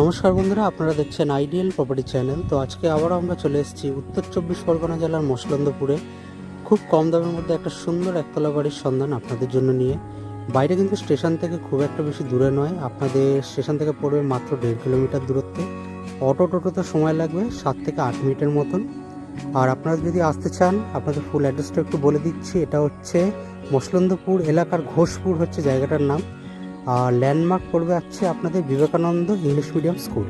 নমস্কার বন্ধুরা, আপনারা দেখছেন আইডিয়াল প্রপার্টি চ্যানেল। তো আজকে আবারও আমরা চলে এসেছি উত্তর চব্বিশ পরগনা জেলার মসলন্দপুরে খুব কম দামের মধ্যে একটা সুন্দর একতলা বাড়ির সন্ধান আপনাদের জন্য নিয়ে। বাইরে কিন্তু স্টেশন থেকে খুব একটা বেশি দূরে নয়। আপনাদের স্টেশন থেকে পড়বে মাত্র দেড় কিলোমিটার দূরত্বে। অটো টোটোতে সময় লাগবে সাত থেকে আট মিনিটের মতন। আর আপনারা যদি আসতে চান, আপনাদের ফুল অ্যাড্রেসটা একটু বলে দিচ্ছি। এটা হচ্ছে মসলন্দপুর এলাকার ঘোষপুর হচ্ছে জায়গাটার নাম। আর ল্যান্ডমার্ক পড়বে আছে আপনাদের বিবেকানন্দ ইংলিশ মিডিয়াম স্কুল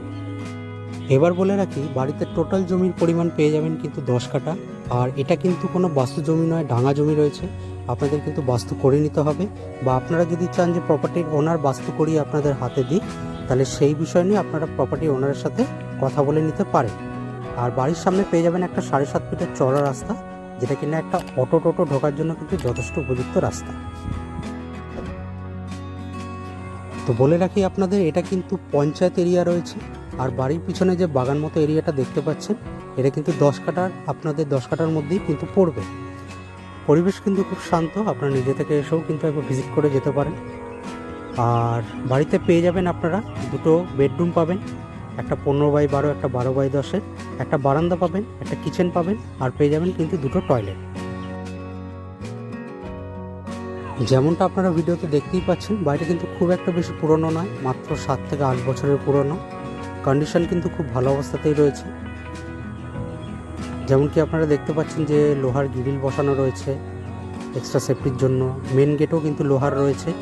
এবার বলে রাখি, বাড়িতে টোটাল জমির পরিমাণ পেয়ে যাবেন কিন্তু দশ কাঠা। আর এটা কিন্তু কোনো বাস্তু জমি নয়, ডাঙা জমি রয়েছে। আপনাদের কিন্তু বাস্তু করে নিতে হবে। বা আপনারা যদি চান যে প্রপার্টির ওনার বাস্তু করিয়ে আপনাদের হাতে দিই তাহলে সেই বিষয় নিয়ে আপনারা প্রপার্টি ওনারের সাথে কথা বলে নিতে পারেন। আর বাড়ির সামনে পেয়ে যাবেন একটা সাড়ে সাত ফিটের চড়া রাস্তা, যেটা কিনা একটা অটো টোটো ঢোকার জন্য কিন্তু যথেষ্ট উপযুক্ত রাস্তা। তো বলে রাখি আপনাদের, এটা কিন্তু পঞ্চায়েত এরিয়া রয়েছে। আর বাড়ির পিছনে যে বাগান মতো এরিয়াটা দেখতে পাচ্ছেন, এটা কিন্তু দশ কাটার, আপনাদের দশ কাটার মধ্যেই কিন্তু পড়বে। পরিবেশ কিন্তু খুব শান্ত, আপনারা নিজে থেকে এসেও কিন্তু একবার ভিজিট করে যেতে পারেন। আর বাড়িতে পেয়ে যাবেন আপনারা দুটো বেডরুম পাবেন, একটা পনেরো বাই বারো, একটা বারো বাই দশের, একটা বারান্দা পাবেন, একটা কিচেন পাবেন, আর পেয়ে যাবেন কিন্তু দুটো টয়লেট যেমনটা আপনারা ভিডিওতে দেখতেই পাচ্ছেন, বাড়িটা কিন্তু খুব একটা বেশি পুরনো নয়, মাত্র সাত থেকে আট বছরের পুরনো। কন্ডিশন কিন্তু খুব ভালো অবস্থাতেই রয়েছে। যেমন কি আপনারা দেখতে পাচ্ছেন যে লোহার গ্রিল বসানো রয়েছে এক্সট্রা সেফটির জন্য। মেন গেটও কিন্তু লোহার রয়েছে।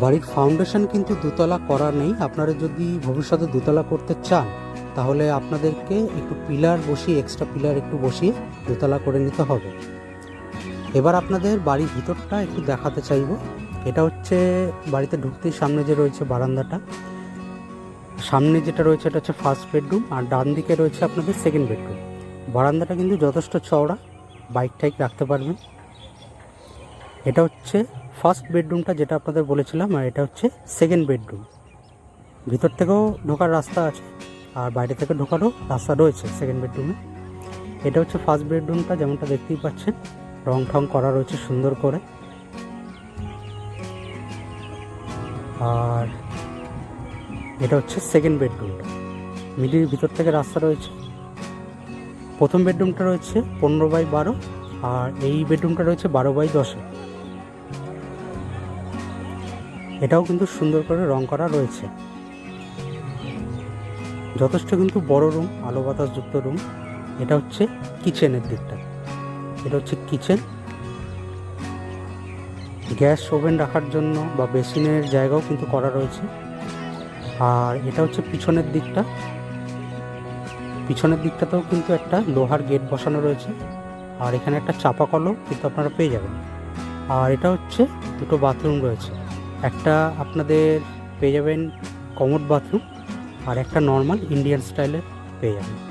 বাড়ির ফাউন্ডেশন কিন্তু দুতলা করা নেই। আপনারা যদি ভবিষ্যতে দুতলা করতে চান, তাহলে আপনাদেরকে একটু পিলার বসিয়ে এক্সট্রা পিলার একটু বসিয়ে দোতলা করে নিতে হবে। এবার আপনাদের বাড়ির ভিতরটা একটু দেখাতে চাইব। এটা হচ্ছে বাড়িতে ঢুকতেই সামনে যে রয়েছে বারান্দাটা। সামনে যেটা রয়েছে এটা হচ্ছে ফার্স্ট বেডরুম আর ডান দিকে রয়েছে আপনাদের সেকেন্ড বেডরুম বারান্দাটা কিন্তু যথেষ্ট চওড়া বাইক টাইক রাখতে পারবেন। এটা হচ্ছে ফার্স্ট বেডরুমটা যেটা আপনাদের বলেছিলাম আর এটা হচ্ছে সেকেন্ড বেডরুম ভিতর থেকেও ঢোকার রাস্তা আছে আর বাইরে থেকে ঢোকারও রাস্তা রয়েছে সেকেন্ড বেডরুমে এটা হচ্ছে ফার্স্ট বেডরুমটা যেমনটা দেখতেই পাচ্ছেন। রং ঠং করা রয়েছে সুন্দর করে। আর এটা হচ্ছে সেকেন্ড বেডরুমটা মিডির ভিতর থেকে রাস্তা রয়েছে। প্রথম বেডরুমটা রয়েছে পনেরো বাই বারো আর এই বেডরুমটা রয়েছে বারো বাই দশে। এটাও কিন্তু সুন্দর করে রং করা রয়েছে। যথেষ্ট কিন্তু বড় রুম আলো বাতাসযুক্ত রুম এটা হচ্ছে কিচেনের দিকটা। এটা হচ্ছে কিচেন। গ্যাস ওভেন রাখার জন্য বা বেসিনের জায়গাও কিন্তু করা রয়েছে। আর এটা হচ্ছে পিছনের দিকটা। পিছনের দিকটাতেও কিন্তু একটা লোহার গেট বসানো রয়েছে। আর এখানে একটা চাপা কলও কিন্তু আপনারা পেয়ে যাবেন। আর এটা হচ্ছে দুটো বাথরুম রয়েছে। একটা আপনাদের পেয়ে যাবেন কমোড বাথরুম আর একটা নর্মাল ইন্ডিয়ান স্টাইলের পেয়ে যাবেন।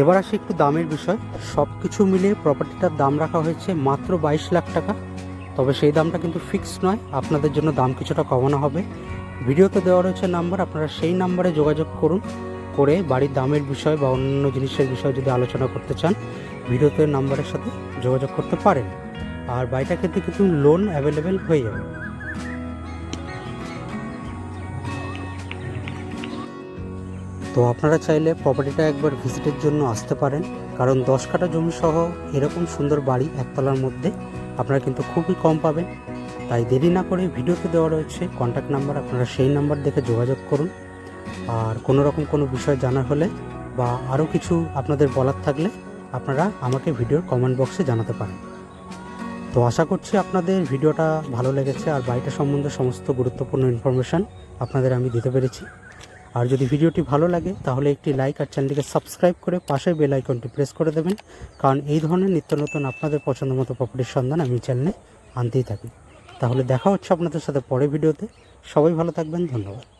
এবার আসি একটু দামের বিষয়। সব কিছু মিলিয়ে প্রপার্টিটার দাম রাখা হয়েছে মাত্র বাইশ লাখ টাকা। তবে সেই দামটা কিন্তু ফিক্স নয়, আপনাদের জন্য দাম কিছুটা কমানো হবে। ভিডিওতে দেওয়া রয়েছে নাম্বার আপনারা সেই নাম্বারে যোগাযোগ করুন, করে বাড়ির দামের বিষয় বা অন্য জিনিসের বিষয়ে যদি আলোচনা করতে চান, ভিডিওতে নাম্বারের সাথে যোগাযোগ করতে পারেন। আর বাড়িটা ক্ষেত্রে কিন্তু লোন অ্যাভেলেবেল হয়ে যাবে। তো আপনারা চাইলে প্রপার্টিটা একবার ভিজিটের জন্য আসতে পারেন। কারণ দশ কাঠা জমি সহ এরকম সুন্দর বাড়ি একতলার মধ্যে আপনারা কিন্তু খুবই কম পাবেন। তাই দেরি না করে ভিডিওতে দেওয়া রয়েছে কন্ট্যাক্ট নাম্বার আপনারা সেই নাম্বার দেখে যোগাযোগ করুন। আর কোনো রকম কোনো বিষয় জানার হলে বা আরও কিছু আপনাদের বলার থাকলে আপনারা আমাকে ভিডিওর কমেন্ট বক্সে জানাতে পারেন। তো আশা করছি আপনাদের ভিডিওটা ভালো লেগেছে। আর বাড়িটা সম্বন্ধে সমস্ত গুরুত্বপূর্ণ ইনফরমেশান আপনাদের আমি দিতে পেরেছি। আর যদি ভিডিওটি ভালো লাগে, তাহলে একটি লাইক আর চ্যানেলটিকে সাবস্ক্রাইব করে পাশে বেল আইকনটি প্রেস করে দেবেন। কারণ এই ধরনের নিত্য নতুন আপনাদের পছন্দ মতো প্রপার্টির সন্ধান আমি চ্যানেলে আনতেই থাকি। তাহলে দেখা হচ্ছে আপনাদের সাথে পরে ভিডিওতে। সবাই ভালো থাকবেন, ধন্যবাদ।